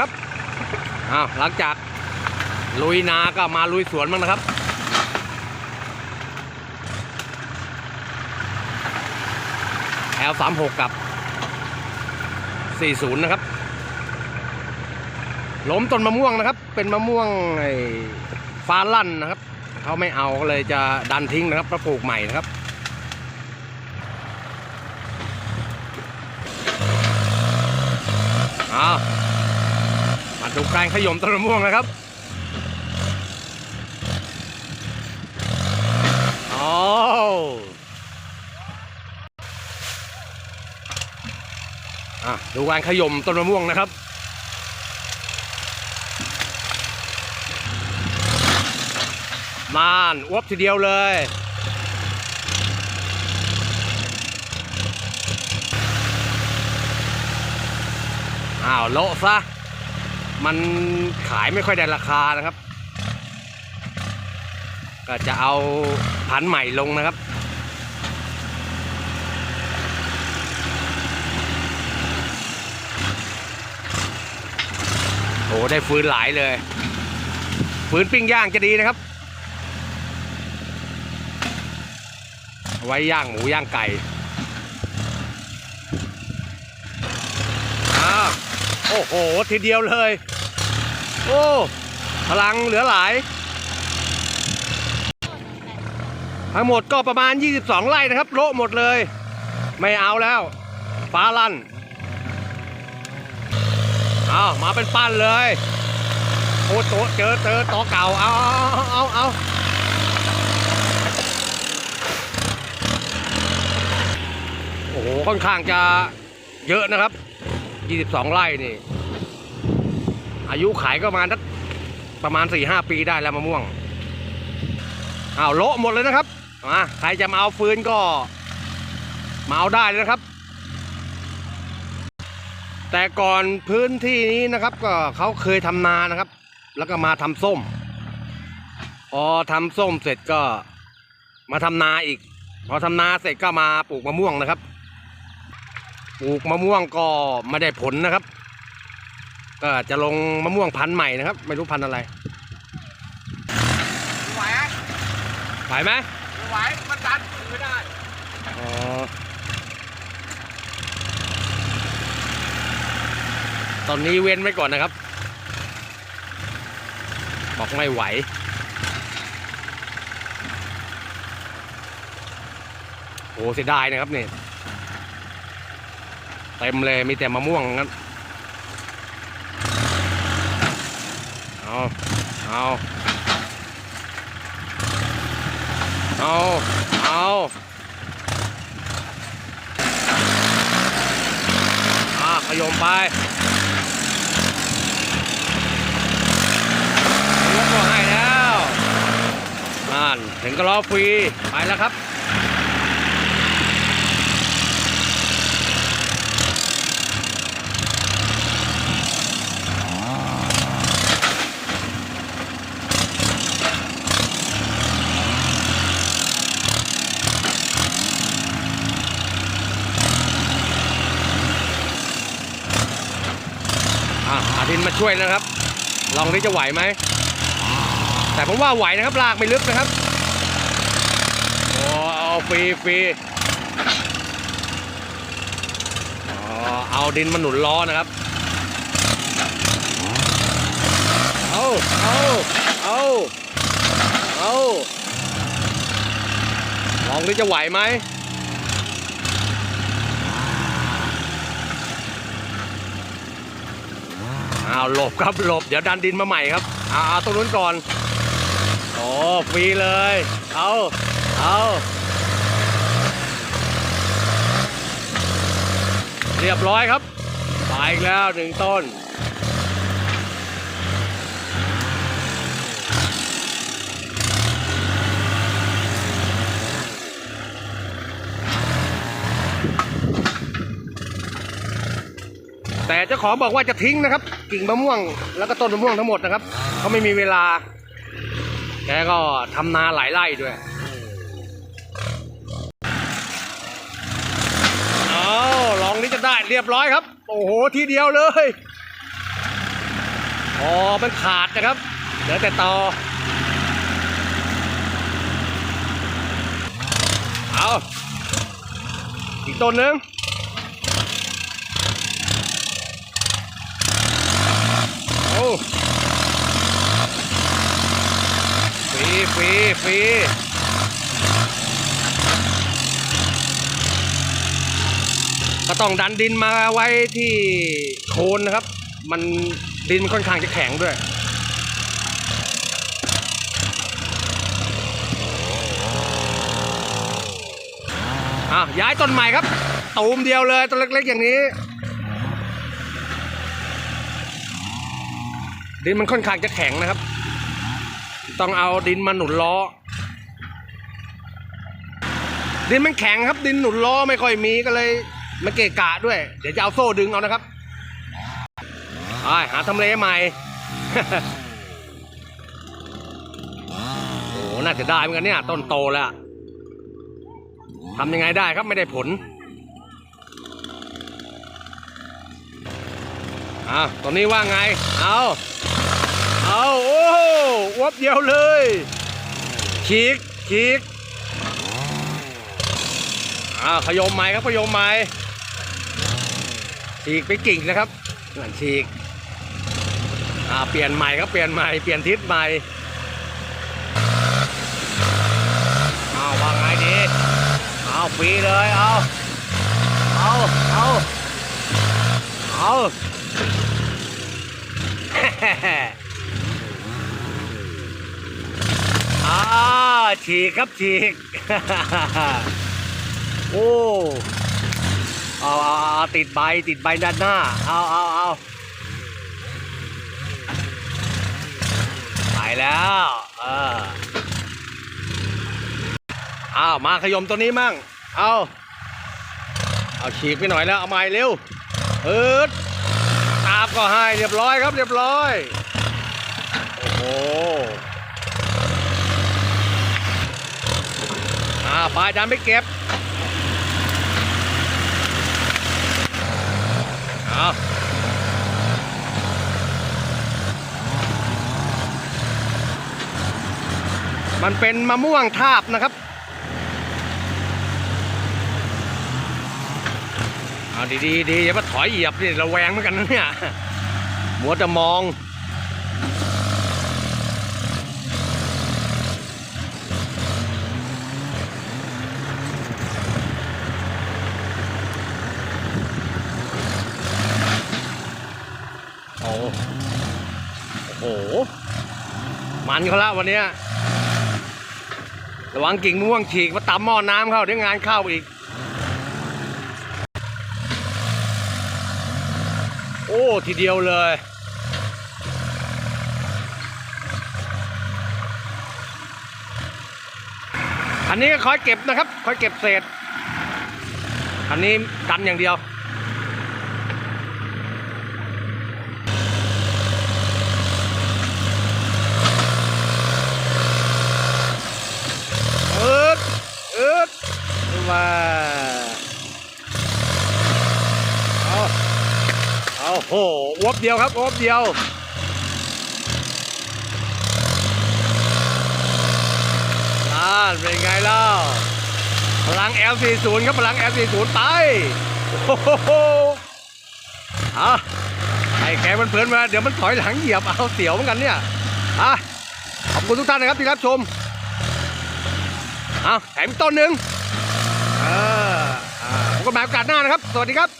ครับอ้าวหลังจากลุยนาก็มาลุยสวนบ้างนะครับ L 3 6กับ40นย์นะครับล้มต้นมะม่วงนะครับ เป็นมะม่วงไอ้ฟ้าลั่นนะครับเขาไม่เอาก็เลยจะดันทิ้งนะครับแล้วปลูกใหม่นะครับเอามา ดูการขยมต้นมะม่วงนะครับโอ้อะดูการขยมต้นมะม่วงนะครับนานอวบทีเดียวเลย อ้าว โละซะ มันขายไม่ค่อยได้ราคานะครับ ก็จะเอาพันใหม่ลงนะครับ โอ้ได้ฟืนหลายเลยฟืนปิ้งย่างจะดีนะครับ ไว้ย่างหมูย่างไก่ โอ้โห ทีเดียวเลย โอ้ พลังเหลือหลาย ทั้งหมดก็ประมาณ 22 ไร่นะครับ โละหมดเลย ไม่เอาแล้ว ฟ้าลั่นเอามาเป็นปั้นเลย โอ้โตเจอเจอต่อเก่า เอาเอาเอาเอาโอ้โห ค่อนข้างจะเยอะนะครับ 22ไร่นี่ อายุขายก็ประมาณสักประมาณ4-5ปีได้แล้วมะม่วงอ้าวโละหมดเลยนะครับมาใครจะมาเอาฟืนก็มาเอาได้เลยนะครับ แต่ก่อนพื้นที่นี้นะครับก็เขาเคยทำนานะครับ แล้วก็มาทำส้ม พอทำส้มเสร็จก็มาทำนาอีก พอทำนาเสร็จก็มาปลูกมะม่วงนะครับ ปลูกมะม่วงก็ไม่ได้ผลนะครับ ก็จะลงมะม่วงพันธุ์ใหม่นะครับ ไม่รู้พันธุ์อะไรไหวอะไหวไหมไหวมันดันไม่ได้อ๋อตอนนี้เว้นไว้ก่อนนะครับ บอกไม่ไหวโอ้เสียดายนะครับเนี่ย เต็มเลยมีแต่มะม่วงงั้นเอาเอาเอาเอาอ่าขยมไปยกตัวให้แล้วนั่นถึงก็รอฟรีไปแล้วครับ อะอาทินมาช่วยนะครับ ลองที่จะไหวไหม แต่ผมว่าไหวนะครับ ลากไม่ลึกนะครับ โอ้เอาฟรีฟรีอ๋อเอาดินมาหนุนล้อนะครับ เอาเอาเอาเอาลองที่จะไหวไหม อ้าวหลบครับหลบ เดี๋ยวดันดินมาใหม่ครับเอาเอาตรงนู้นก่อนโอ้ฟรีเลย เอาเอาเรียบร้อยครับไปอีกแล้วหนึ่งต้น แต่เจ้าของบอกว่าจะทิ้งนะครับ กิ่งมะม่วงแล้วก็ต้นมะม่วงทั้งหมดนะครับเขาไม่มีเวลา แกก็ทำนาหลายไร่ด้วยเอาลองนี้จะได้เรียบร้อยครับ โอ้โหทีเดียวเลยอ๋อมันขาดนะครับเหลือแต่ตอเอาอีกต้นหนึ่ง โอ้ฟรีฟรีฟรีก็ต้องดันดินมาไว้ที่โคนนะครับ มันดินมันค่อนข้างจะแข็งด้วยอะย้ายต้นใหม่ครับตูมเดียวเลยต้นเล็กๆอย่างนี้ ดินมันค่อนข้างจะแข็งนะครับ ต้องเอาดินมาหนุนล้อ ดินมันแข็งครับ ดินหนุนล้อไม่ค่อยมีก็เลยมาเกะกะด้วย เดี๋ยวจะเอาโซ่ดึงเอานะครับไปหาทำเลใหม่ โอ้น่าจะได้เหมือนกันเนี่ย ต้นโตแล้วทำยังไงได้ครับไม่ได้ผลอะตอนนี้ว่าไง เอา เอาโอ้โหวบเดียวเลยฉีกฉีกอ่าขยมไม้ครับขยมไม้ฉีกไปกิ่งนะครับนั่นฉีกอ่าเปลี่ยนใหม่ครับเปลี่ยนใหม่เปลี่ยนทิศใหม่เอาว่าไงดีเอาฟรีเลยเอาเอาเอาเอา อ่าฉีกครับฉีก โอ้เอาเอาเอาติดใบติดใบด้านหน้า เอาเอาเอาไปแล้วเออเอามาขยมตัวนี้มั่ง เอาเอาฉีกไปหน่อยแล้ว เอาไม้เร็วเอิดตาบก็ให้เรียบร้อยครับเรียบร้อย โอ้โห อ่าปลายดันไปเก็บเอามันเป็นมะม่วงทาบนะครับ เอาดีดีดีอย่ามาถอยเหยียบนี่ระแวงเหมือนกันนะเนี่ย มัวแต่มอง โอ้โห มันเขาละวันนี้ระวังกิ่งม่วงฉีกมาตำหม้อน้ำเข้าเดี๋ยวงานเข้าอีก โอ้ ทีเดียวเลย อันนี้ก็คอยเก็บนะครับ คอยเก็บเศษ อันนี้ดันอย่างเดียว อึดอึด มาเอาเอาโหวบเดียวครับวบเดียวอ่าเป็นไงเล่าพลัง L40 ครับพลัง L40 ไปโอ้โหเอาให้แกมันเพลินมาเดี๋ยวมันถอยหลังเหยียบเอาเสียวเหมือนกันเนี่ยอะขอบคุณทุกท่านนะครับที่รับชมเอาแถมต้นหนึ่ง เอออ่าผมก็มาโอกาสหน้านะครับ สวัสดีครับ